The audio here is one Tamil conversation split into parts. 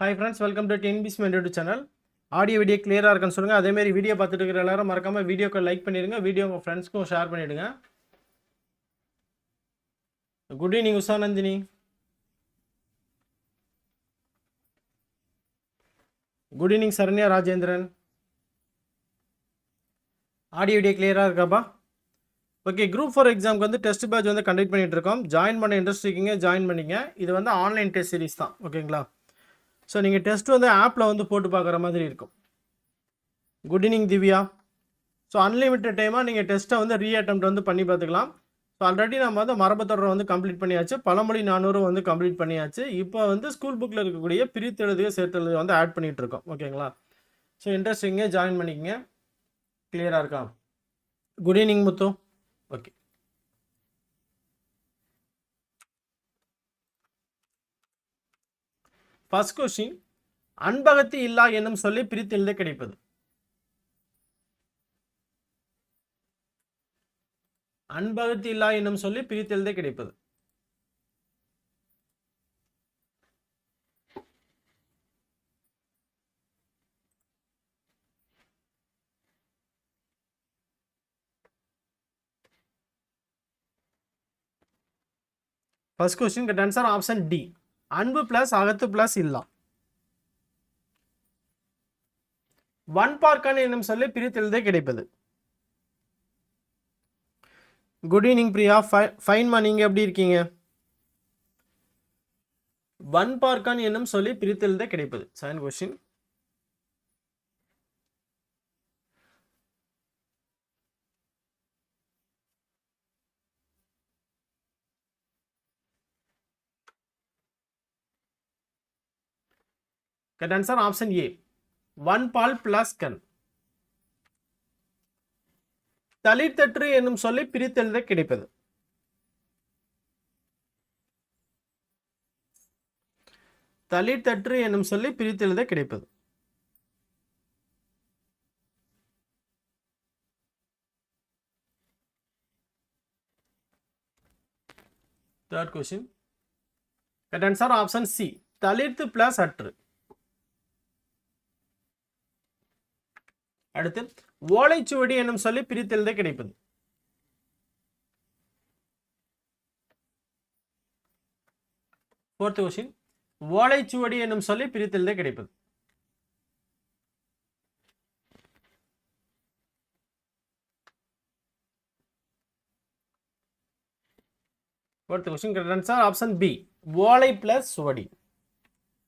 Hi friends welcome to TNPSC mentor channel audio video கிளியராக இருக்குன்னு சொல்லுங்கள் அதேமாரி வீடியோ பார்த்துட்டு இருக்கிற எல்லாரும் மறக்காமல் வீடியோக்கு லைக் பண்ணிடுங்க. வீடியோ உங்கள் ஃப்ரெண்ட்ஸ்க்கும் ஷேர் பண்ணிவிடுங்க good evening Usha Nandini good evening Saranya Rajendran audio video கிளியராக இருக்காப்பா ஓகே குரூப் ஃபோர் எக்ஸாமுக்கு வந்து டெஸ்ட் பேட்ச் வந்து கண்டக்ட் பண்ணிகிட்டு இருக்கோம். ஜாயின் பண்ண இன்ட்ரெஸ்ட் இருக்கீங்க ஜாயின் பண்ணிங்க. இது வந்து ஆன்லைன் டெஸ்ட் சீரிஸ் தான். ஓகேங்களா ஸோ நீங்கள் டெஸ்ட் வந்து ஆப்பில் வந்து போட்டு பார்க்குற மாதிரி இருக்கும். Good evening Divya so unlimited டைமாக நீங்கள் டெஸ்ட்டை வந்து ரீ அட்டம் வந்து பண்ணி பார்த்துக்கலாம். ஸோ ஆல்ரெடி நம்ம வந்து மரபத்தொடரை வந்து கம்ப்ளீட் பண்ணியாச்சு. பழமொழி நானூறு வந்து கம்ப்ளீட் பண்ணியாச்சு. இப்போ வந்து ஸ்கூல் புக்கில் இருக்கக்கூடிய பிரித்தெழுதுக சேர்த்தெழுது வந்து ஆட் பண்ணிகிட்டு இருக்கோம். ஓகேங்களா ஸோ இன்ட்ரெஸ்டிங்கே ஜாயின் பண்ணிக்கங்க. கிளியராக இருக்கா? Good evening Muthu. Okay first question அன்பகத்து இல்லா என்னும் சொல்லி பிரித்து எழுத கிடைப்பது. அன்பகத்து இல்லா என்னும் சொல்லி பிரித்து எழுத கிடைப்பது. First question correct answer option D அன்பு பிளஸ் அகத்து பிளஸ் இல்லாம் ஒன் பார்க்கான என்னும் சொல்லி பிரித்தெழுதே கிடைப்பது. குட் ஈவினிங் பிரியா ஃபைன்மா நீங்க எப்படி இருக்கீங்க? ஒன் பார்க்கான் என்னும் சொல்லி பிரித்தெழுதே கிடைப்பது. Second question correct answer option A one பால் பிளஸ் கன் தளிர்த்தற்று என்னும் சொல்லி பிரித்தெழுத கிடைப்பது. தளிர்த்தற்று என்னும் சொல்லி பிரித்தெழுத கிடைப்பது. Third question correct answer option C தளிர்த்து plus அற்று. அடுத்து ஓலைச்சுவடி என்னும் சொல்லி பிரித்தெழுத கிடைப்பது. ஃபோர்த் கொஸ்டின் ஓலைச்சுவடி என்னும் சொல்லி பிரித்தெழுத கிடைப்பது. Fourth question correct sir option B ஓலை பிளஸ் சுவடி.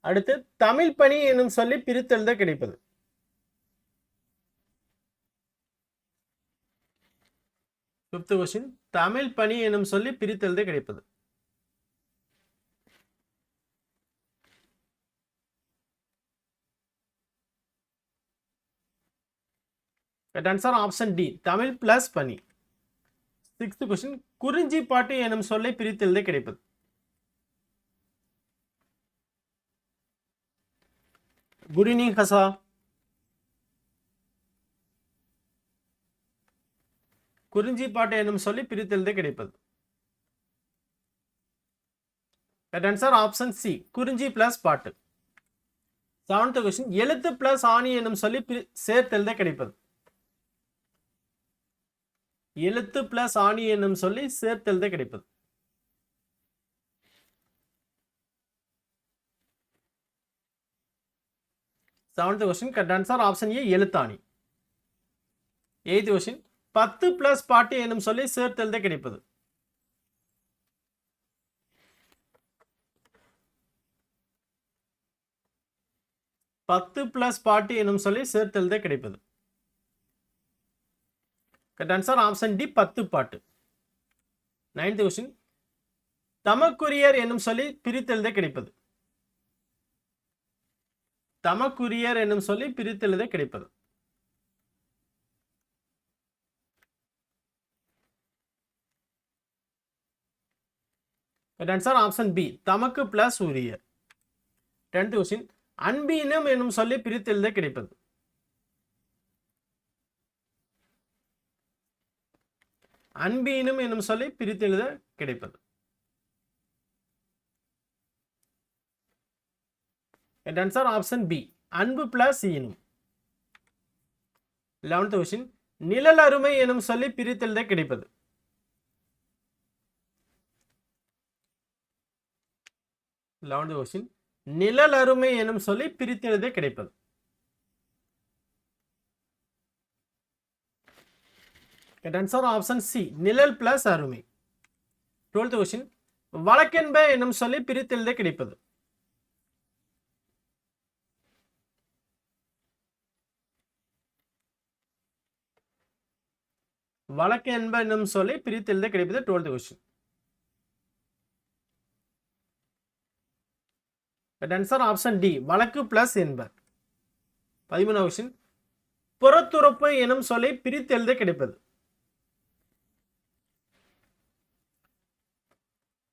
அடுத்து தமிழ் பணி என்னும் சொல்லி பிரித்தெழுத கிடைப்பது. ஃபிஃப்த் கொஸ்டின் தமிழ் பணி எனும் சொல்லி பிரித்தெழுத கிடைப்பது. Answer option D Tamil plus பணி. சிக்ஸ்த் கொஸ்டின் குறிஞ்சி பாட்டு எனும் சொல்லை பிரித்தெழுத கிடைப்பது. குட் ஈவினிங் ஹசா குறிஞ்சி பாட்டு என்னும் சொல்லி பிரித்தெழுத கிடைப்பது. ஆன்சர் ஆப்ஷன் சி குறிஞ்சி பிளஸ் பாட்டு. செவன்த் கொஸ்டின் எழுத்து பிளஸ் ஆணி என்னும் சொல்லி சேர்த்தெழுத கிடைப்பது. எழுத்து பிளஸ் ஆணி என்னும் சொல்லி சேர்த்தெழுத கிடைப்பது. Seventh question correct answer option A எழுத்தாணி. Eighth question பத்து பிளஸ் பாட்டி என்னும் சொல்லி சேர்த்தெழுத கிடைப்பது. பத்து பிளஸ் பாட்டி என்னும் சொல்லி சேர்த்தெழுத கிடைப்பது. கரெக்ட் ஆன்சர் ஆப்ஷன் டி பத்து பாட்டு. நைன்த் கொஸ்டின் தமக்குரியர் என்னும் சொல்லி பிரித்தெழுத கிடைப்பது. தமக்குரியர் என்னும் சொல்லி பிரித்தெழுத கிடைப்பது. ஆன்சர் ஆப்ஷன் பி தமக்கு பிளஸ் உரிய. டென்த் கொஸ்டின் அன்பீனம் என்னும் சொல்லி பிரித்தெழுத கிடைப்பது. அன்பீனம் என்னும் சொல்லி பிரித்தெழுத கிடைப்பது. ஆன்சர் ஆப்ஷன் பி அன்பு பிளஸ் ஈனும் லெவன்த் கொஸ்டின் நிழல் அருமை எனும் சொல்லி பிரித்தெழுத கிடைப்பது. லெவன்த் கொஸ்டின் நிழல் அருமை எனும் சொல்லி பிரித்தெழுத கிடைப்பது. ஆன்சர் ஆப்ஷன் சி நிழல் பிளஸ் அருமை டுவெல்த் கொஸ்டின் வழக்கென்ப எனும் சொல்லி பிரித்தெழுத கிடைப்பது. வழக்கு என்ப என்னும் சொல்லி பிரித்தெழுத கிடைப்பது twelfth question answer option D வழக்கு பிளஸ் என்பர். பதிமூணாவது கொஸ்டின் புறத்துறப்பு எனும் சொல்லி பிரித்தெழுத கிடைப்பது.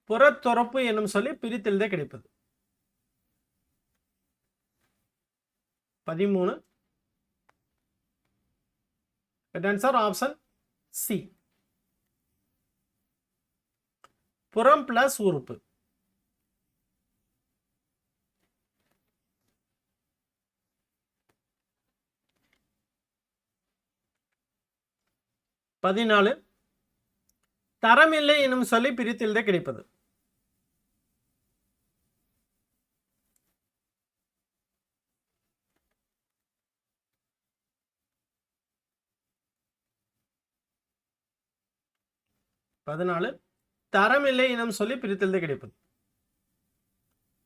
புறத்துறப்பு எனும் சொல்லி பிரித்தெழுத கிடைப்பது. பதிமூணு. ஆன்சர் ஆப்ஷன் சி புறம் பிளஸ் உறுப்பு. பதினாலு தரமில்லை எனும் சொல்லி பிரித்தெழுத கிடைப்பது. பதினாலு தரமில்லை எனும் சொல்லி பிரித்தெழுத கிடைப்பது.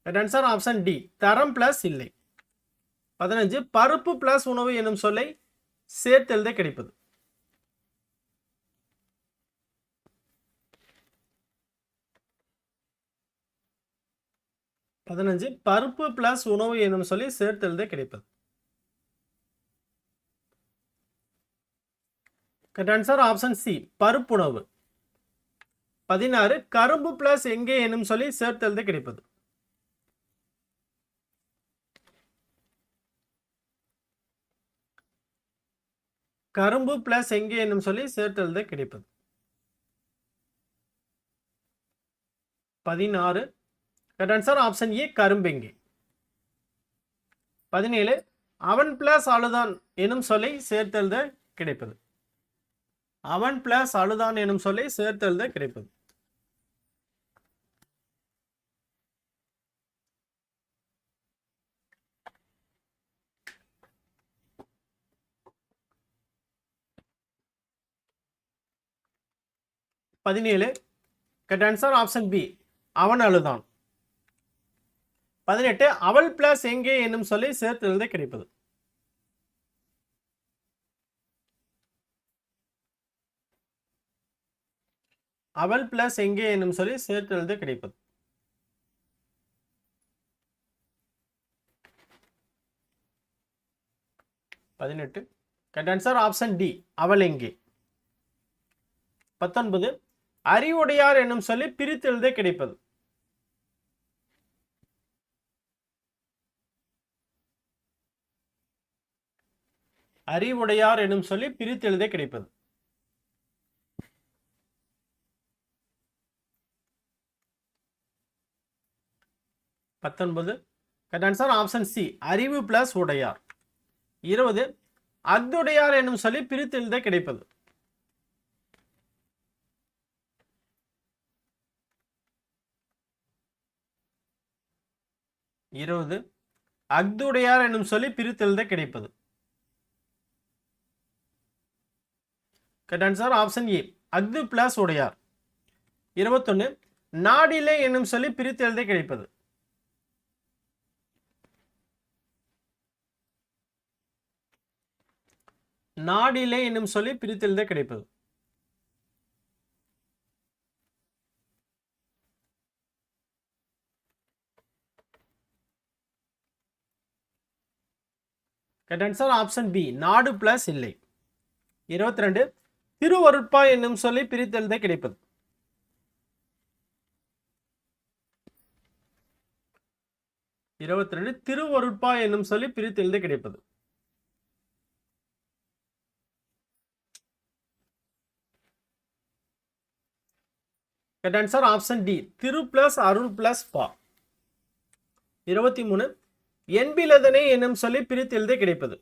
ஆன்சர் ஆப்ஷன் டி தரம் பிளஸ் இல்லை. பதினஞ்சு பருப்பு பிளஸ் உணவு எனும் சொல்லை சேர்த்தெழுத கிடைப்பது. பதினஞ்சு பருப்பு பிளஸ் உணவு என்னும் சொல்லி சேர்த்தெழுத கிடைப்பது. ஆன்சர் ஆப்ஷன் சி பருப்புணவு. பதினாறு கரும்பு பிளஸ் எங்கே எனும் சொல்லி சேர்த்தெழுத கிடைப்பது. கரும்பு பிளஸ் எங்கே என்னும் சொல்லி சேர்த்தெழுத கிடைப்பது. பதினாறு ஆன்சர் ஆப்ஷன் ஏ கரும்பெங்கி. பதினேழு அவன் பிளஸ் அழுதான் எனும் சொல்லை சேர்த்தெழுத கிடைப்பது. அவன் பிளஸ் அழுதான் எனும் சொல்லை சேர்த்தெழுத கிடைப்பது. பதினேழு கட் ஆன்சர் ஆப்ஷன் பி அவன் அழுதான். பதினெட்டு அவள் பிளஸ் எங்கே என்னும் சொல்லி சேர்த்து எழுத கிடைப்பது. அவள் பிளஸ் எங்கே என்னும் சொல்லி சேர்த்து எழுத கிடைப்பது. பதினெட்டு கரெக்ட் ஆன்சர் ஆப்ஷன் டி அவள் எங்கே? பத்தொன்பது அறிவுடையார் என்னும் சொல்லி பிரித்து எழுத கிடைப்பது. அறிவுடையார் எனும் சொல்லி பிரித்தெழுதே கிடைப்பது. பத்தொன்பது. கரெக்ட் ஆன்சர் ஆப்ஷன் சி அறிவு பிளஸ் உடையார். இருபது. அத்துடையார் என்னும் சொல்லி பிரித்து எழுத கிடைப்பது. இருபது. அக்துடையார் என்னும் சொல்லி பிரித்தெழுத கிடைப்பது. கரெக்ட் ஆன்சர் ஆப்ஷன் ஏ அக்து பிளஸ் உடையார். இருபத்தொன்னு நாடிலே என்னும் சொல்லி பிரித்து எழுத கிடைப்பது. நாடிலே என்னும் சொல்லி பிரித்து எழுத கிடைப்பது. கரெக்ட் ஆன்சர் ஆப்ஷன் பி நாடு பிளஸ் இல்லை. இருபத்தி ரெண்டு திருவருட்பா என்னும் சொல்லி பிரித்தெழுத கிடைப்பது. இருபத்தி ரெண்டு திருவருட்பா என்னும் சொல்லி பிரித்தெழுத கிடைப்பது. கட் ஆன்சர் ஆப்ஷன் டி திரு பிளஸ் அருள் பிளஸ் பா. இருபத்தி மூணு என்பிலதனை என்னும் சொல்லி பிரித்தெழுத கிடைப்பது.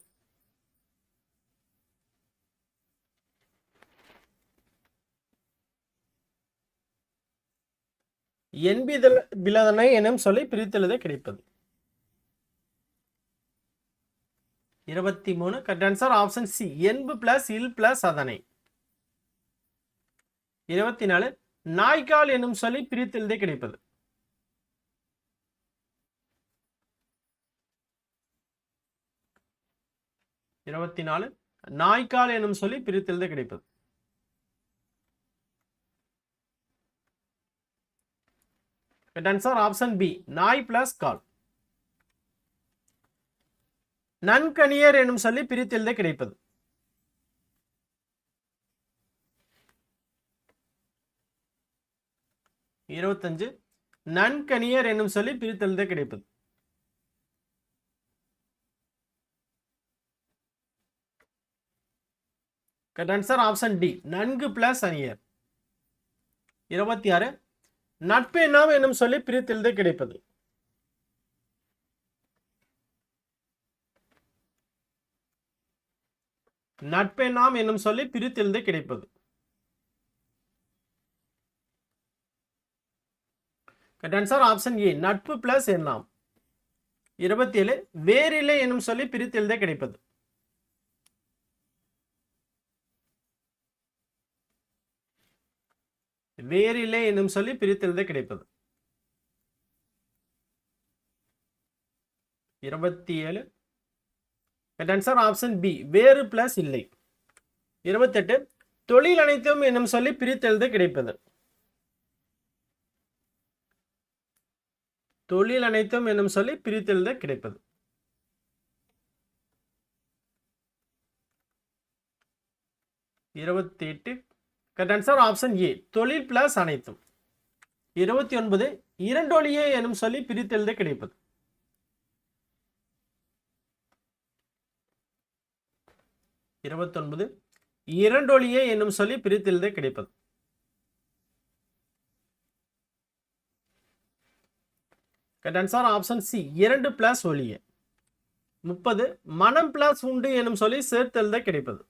என்பிதல் பிலதனை எனும் சொல்லி பிரித்தெழுத கிடைப்பது. இருபத்தி மூணு கரெக்ட் ஆன்சர் ஆப்ஷன் சி என்பு பிளஸ் இல் பிளஸ் அதனை. இருபத்தி நாலு நாய்க்கால் என்னும் சொல்லி பிரித்தெழுத கிடைப்பது. இருபத்தி நாலு நாய்க்கால் என்னும் சொல்லி பிரித்தெழுத கிடைப்பது. ஆன்சர் ஆப்ஷன் பி நாய் பிளஸ் கால். நன்கணியர் எனும் சொல்லி பிரித்தெழுத கிடைப்பது. இருபத்தஞ்சு. நன்கணியர் என்னும் சொல்லி பிரித்தெழுத கிடைப்பது. ஆன்சர் ஆப்ஷன் டி நன்கு பிளஸ் அணியர். இருபத்தி ஆறு. நட்பெண்ணாம் என்னும் சொல்லி பிரித்தெழுத கிடைப்பது. நட்பெண்ணாம் என்னும் சொல்லி பிரித்தெழுத கிடைப்பது. ஆன்சர் ஆப்ஷன் ஏ நட்பு பிளஸ் எண்ணாம் இருபத்தி ஏழு வேறில்லை என்னும் சொல்லி பிரித்தெழுத கிடைப்பது. வேறில்லை என்னும் சொல்லி பிரித்தெழுத கிடைப்பது. இருபத்தி ஏழு ஆன்சர் ஆப்ஷன் பி வேறு பிளஸ் இல்லை. இருபத்தெட்டு. தொழில் அனைத்தும் என்னும் சொல்லி பிரித்தெழுத கிடைப்பது. தொழில் அனைத்தும் என்னும் சொல்லி பிரித்தெழுத கிடைப்பது. இருபத்தி எட்டு கரெக்ட் ஆன்சர் ஆப்ஷன் ஏ தொழில் பிளஸ் அனைத்தும். இருபத்தி ஒன்பது இரண்டொழியே எனும் சொல்லி பிரித்தெழுத கிடைப்பது. இருபத்தொன்பது இரண்டொழியே என்னும் சொல்லி பிரித்தெழுத கிடைப்பது. கரெக்ட் ஆன்சர் ஆப்ஷன் சி இரண்டு பிளஸ் ஒளியே. முப்பது மனம் பிளஸ் உண்டு எனும் சொல்லி சேர்த்தெழுத கிடைப்பது.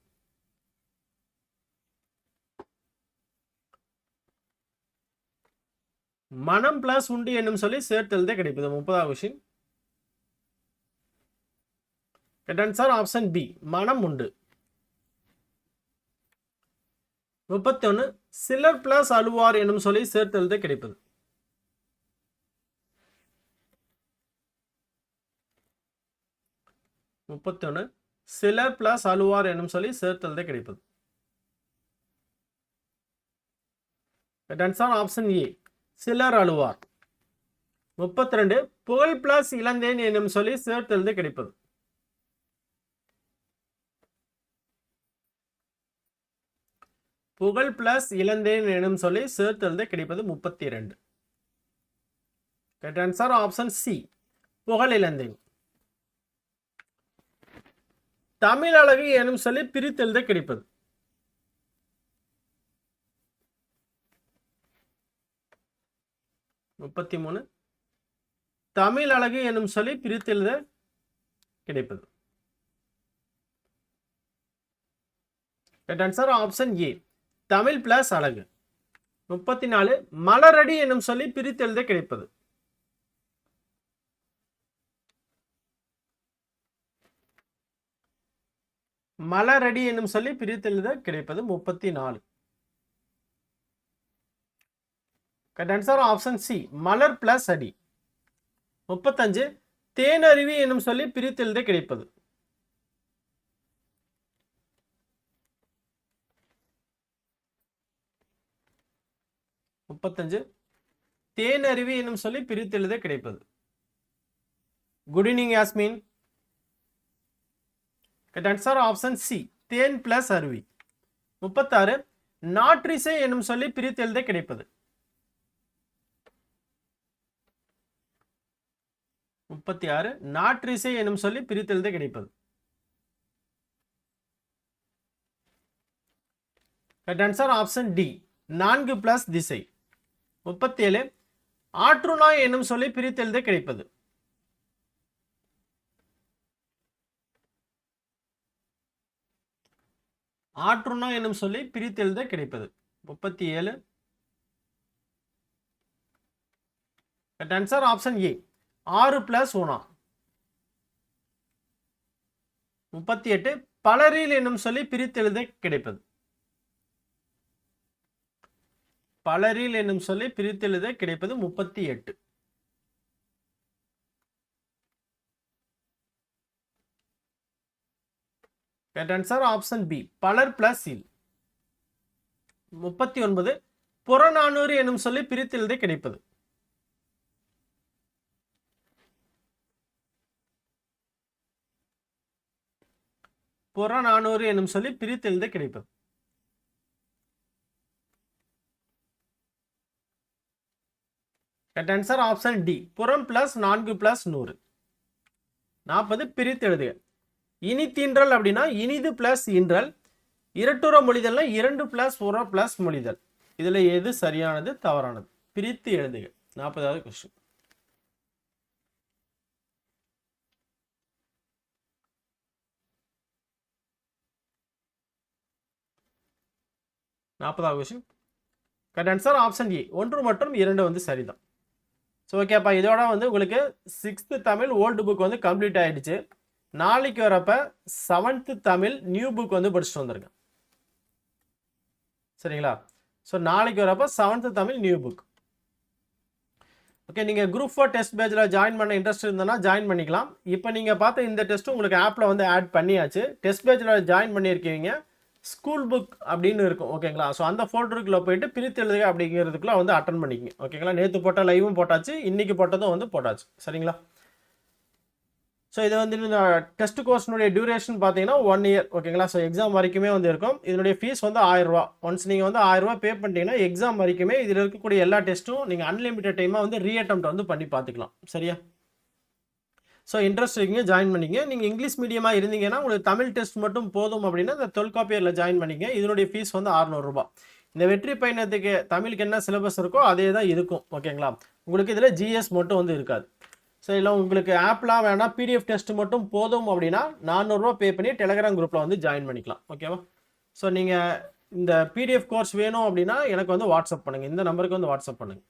மனம் பிளஸ் உண்டு என்னும் சொல்லி சேர்த்தெழுதே கிடைப்பது. முப்பதாவது கொஸ்டின் ஆன்சர் ஆப்ஷன் பி மனம் உண்டு. முப்பத்தி ஒன்று சிலர் பிளஸ் அழுவார் என்னும் சொல்லி சேர்த்தெழுத கிடைப்பது. முப்பத்தொன்று சிலர் பிளஸ் அழுவார் என்னும் சொல்லி சேர்த்தெழுத கிடைப்பது. ஆன்சர் ஆப்ஷன் ஏ சிலர் அழுவார். முப்பத்தி ரெண்டு புகழ் பிளஸ் இளந்தேன் எனும் சொல்லி சேர்த்தெழுந்து கிடைப்பது. புகழ் பிளஸ் இளந்தேன் எனும் சொல்லி சேர்த்தெழுந்து கிடைப்பது முப்பத்தி இரண்டு ஆன்சர் ஆப்ஷன் சி புகழ் இழந்தேன் தமிழ் அழகு எனும் சொல்லி பிரித்தெழுத கிடைப்பது. முப்பத்தி மூணு. தமிழ் அழகு எனும் சொல்லி பிரித்தெழுத கிடைப்பது. Answer option A Tamil plus அழகு. முப்பத்தி நாலு. மலரடி என்னும் சொல்லி பிரித்தெழுத கிடைப்பது. மலரடி என்னும் சொல்லி பிரித்தெழுத கிடைப்பது முப்பத்தி நாலு. Answer option C. மலர் பிளஸ் அடி. முப்பத்தஞ்சு. தேனருவி என்னும் சொல்லி பிரித்தெழுத கிடைப்பது. முப்பத்தஞ்சு. தேனருவி என்னும் சொல்லி பிரித்தெழுத கிடைப்பது. Good evening Yasmin answer option C. தேன் பிளஸ் அருவி. முப்பத்தாறு. நாற்றிசை என்னும் சொல்லி பிரித்தெழுத கிடைப்பது. முப்பத்தி ஆறு நாற்று இசை எனும் சொல்லி பிரித்தெழுத கிடைப்பது. கரெக்ட் ஆன்சர் ஆப்ஷன் டி நான்கு பிளஸ் திசை. முப்பத்தி ஏழு ஆற்றுநோய் என்னும் சொல்லி பிரித்தெழுத கிடைப்பது. ஆற்றுநோய் என்னும் சொல்லி பிரித்தெழுத கிடைப்பது. முப்பத்தி ஏழு. ஆன்சர் ஆப்ஷன் ஏ ஆறு பிளஸ் ஒனா முப்பத்தி எட்டு. பலரில் என்னும் சொல்லி பிரித்தெழுத கிடைப்பது. பலரில் என்னும் சொல்லி பிரித்தெழுத கிடைப்பது முப்பத்தி எட்டு. ஆன்சர் ஆப்ஷன் பி பலர் பிளஸ் இல். முப்பத்தி ஒன்பது. புறநானூறு என்னும் சொல்லி பிரித்தெழுத கிடைப்பது. புறநானூறு என்னும் சொல்லி பிரித்தெழுத கிடைப்பது. ஆன்சர் ஆப்ஷன் டி புறம் பிளஸ் நான்கு பிளஸ் நூறு. நாற்பது பிரித்து எழுதுக. இனி தீன்றல் அப்படின்னா இனிது பிளஸ் இன்றல் இரட்டுற மொழிதல்னா இரண்டு பிளஸ் உர பிளஸ் மொழிதல். இதில் எது சரியானது தவறானது? பிரித்து எழுதுக. நாற்பதாவது கொஸ்டின் நாற்பதாவது question correct answer option A ஒன்று மற்றும் இரண்டு வந்து சரிதான். ஸோ ஓகேப்பா இதோட வந்து உங்களுக்கு சிக்ஸ்த்து தமிழ் ஓல்டு புக் வந்து கம்ப்ளீட் ஆகிடுச்சு நாளைக்கு வரப்ப செவன்த்து தமிழ் நியூ புக் வந்து படிச்சுட்டு வந்துருக்கேன் சரிங்களா? ஸோ நாளைக்கு வரப்ப seventh Tamil new book okay நீங்கள் குரூப் ஃபோர் டெஸ்ட் பேஜில் ஜாயின் பண்ண இன்ட்ரெஸ்ட் இருந்ததுன்னா ஜாயின் பண்ணிக்கலாம். இப்போ நீங்கள் பார்த்த இந்த டெஸ்ட்டு உங்களுக்கு ஆப்பில் வந்து ஆட் பண்ணியாச்சு. டெஸ்ட் பேஜில் ஜாயின் பண்ணியிருக்கீங்க. ஸ்கூல் புக் அப்படின்னு இருக்கும் ஓகேங்களா ஸோ அந்த ஃபோல்டருக்குள்ளே போயிட்டு பிரித்து எழுதுக அப்படிங்கிறதுக்குள்ள வந்து அட்டன் பண்ணிக்கங்க ஓகேங்களா நேற்று போட்ட லைவும் போட்டாச்சு இன்றைக்கி போட்டதும் வந்து போட்டாச்சு சரிங்களா? ஸோ இது வந்து இந்த டெஸ்ட் கோர்ஸ்னுடைய டியூரேஷன் பார்த்தீங்கன்னா ஒன் இயர் ஓகேங்களா ஸோ எக்ஸாம் வரைக்குமே வந்து இருக்கும். இதனுடைய ஃபீஸ் வந்து ஆயிரரூவா. ஒன்ஸ் நீங்கள் வந்து ஆயிரரூவா பே பண்ணிட்டீங்கன்னா எக்ஸாம் வரைக்குமே இதில் இருக்கக்கூடிய எல்லா டெஸ்ட்டும் நீங்கள் அன்லிமிட்டட் டைமாக வந்து ரீஅட்டம் வந்து பண்ணி பார்த்துக்கலாம் சரியா? ஸோ இன்ட்ரெஸ்ட் இருக்கீங்க ஜாயின் பண்ணிங்க நீங்கள் இங்கிலீஷ் மீடியமாக இருந்தீங்கன்னா உங்களுக்கு தமிழ் டெஸ்ட் மட்டும் போதும் அப்படின்னா இந்த தொல்காப்பியரில் ஜாயின் பண்ணிங்க இதனுடைய ஃபீஸ் வந்து அறநூறுரூபா இந்த வெற்றி பயணத்துக்கு தமிழுக்கு என்ன சிலபஸ் இருக்கோ அதே தான் இருக்கும். ஓகேங்களா உங்களுக்கு இதில் ஜிஎஸ் மட்டும் வந்து இருக்காது. ஸோ இல்லை உங்களுக்கு ஆப்லாம் வேணால் பிடிஎஃப் டெஸ்ட் மட்டும் போதும் அப்படின்னா நானூறுரூவா பே பண்ணி டெலகிராம் குரூப்பில் வந்து ஜாயின் பண்ணிக்கலாம். ஓகேவா ஸோ நீங்கள் இந்த பிடிஎஃப் கோர்ஸ் வேணும் அப்படின்னா எனக்கு வந்து வாட்ஸ்அப் பண்ணுங்கள் இந்த நம்பருக்கு வந்து வாட்ஸ்அப் பண்ணுங்கள்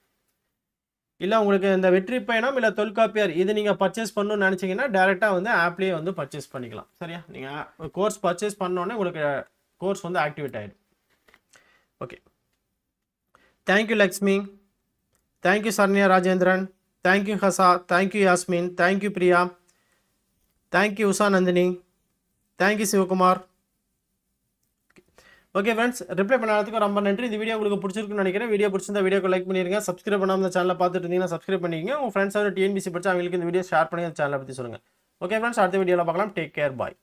இல்லை உங்களுக்கு இந்த வெற்றி பயணம் இல்லை தொல்காப்பியர் இது நீங்கள் பர்ச்சேஸ் பண்ணணும்னு நினச்சிங்கன்னா டேரெக்டாக வந்து ஆப்லேயே வந்து பர்ச்சேஸ் பண்ணிக்கலாம். சரியா? நீங்கள் கோர்ஸ் பர்ச்சேஸ் பண்ணோன்னே உங்களுக்கு கோர்ஸ் வந்து ஆக்டிவேட் ஆகிடும் okay thank you Lakshmi thank you Saranya Rajendran thank you Hasa thank you Yasmin thank you Priya thank you Usha Nandini thank you Sivakumar okay friends reply பண்ணதுக்கு ரொம்ப நன்றி. இந்த வீடியோ உங்களுக்கு பிடிச்சிருக்குன்னு நினைக்கிறேன். வீடியோ பிடிச்சிருந்தா வீடியோக்கு லைக் பண்ணிருங்க சப்ஸ்கிரைப் பண்ணாமல் இந்த சேனலை பார்த்துட்டு இருந்தீங்கன்னா சப்ஸ்கிரைப் பண்ணிக்கங்க உங்கள் ஃப்ரெண்ட்ஸ் டிஎன்பிசி படிச்சு அவங்களுக்கு இந்த வீடியோ ஷேர் பண்ணி அந்த சேனலை பற்றி சொல்லுங்கள் ஓகே ஃப்ரெண்ட்ஸ் அடுத்த வீடியோவில் பார்க்கலாம். Take care bye